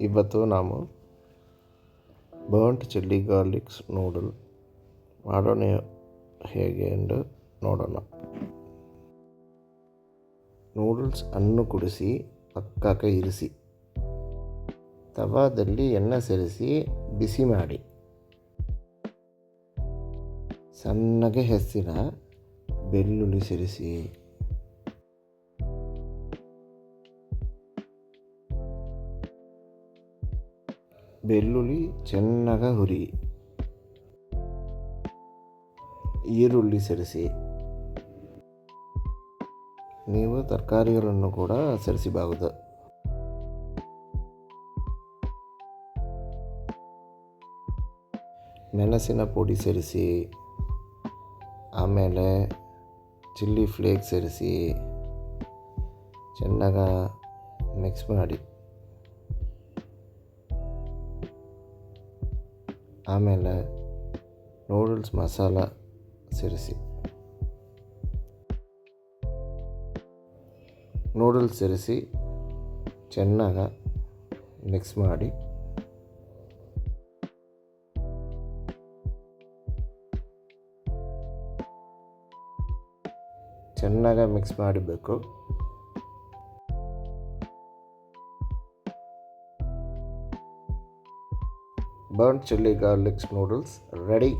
ಇವತ್ತು ನಾವು burnt chilli garlics noodle ಮಾಡೋಣ ಹೇಗೆ ಎಂದು ನೋಡೋಣ. ನೂಡಲ್ಸ್ ಅನ್ನು ಕುಡಿಸಿ ಪಕ್ಕಕ್ಕೆ ಇರಿಸಿ. ತವಾದಲ್ಲಿ ಎಣ್ಣೆ ಸೇರಿಸಿ, ಬಿಸಿ ಮಾಡಿ. ಸಣ್ಣಗೆ ಹೆಸರಿನ ಬೆಳ್ಳುಳ್ಳಿ ಸೇರಿಸಿ. ಬೆಳ್ಳುಳ್ಳಿ ಚೆನ್ನಾಗಿ ಹುರಿ. ಈರುಳ್ಳಿ ಸರಿಸಿ. ನೀವು ತರಕಾರಿಗಳನ್ನು ಕೂಡ ಸೇರಿಸಬಹುದು. ಮೆಣಸಿನ ಪುಡಿ ಸೇರಿಸಿ. ಆಮೇಲೆ ಚಿಲ್ಲಿ ಫ್ಲೇಕ್ ಸೇರಿಸಿ. ಚೆನ್ನಾಗಿ ಮಿಕ್ಸ್ ಮಾಡಿ. ಆಮೇಲೆ ನೂಡಲ್ಸ್ ಮಸಾಲ ಸೇರಿಸಿ. ನೂಡಲ್ಸ್ ಸೇರಿಸಿ ಚೆನ್ನಾಗಿ ಮಿಕ್ಸ್ ಮಾಡಿ. ಚೆನ್ನಾಗಿ ಮಿಕ್ಸ್ ಮಾಡಬೇಕು. Burn chilli garlics noodles ready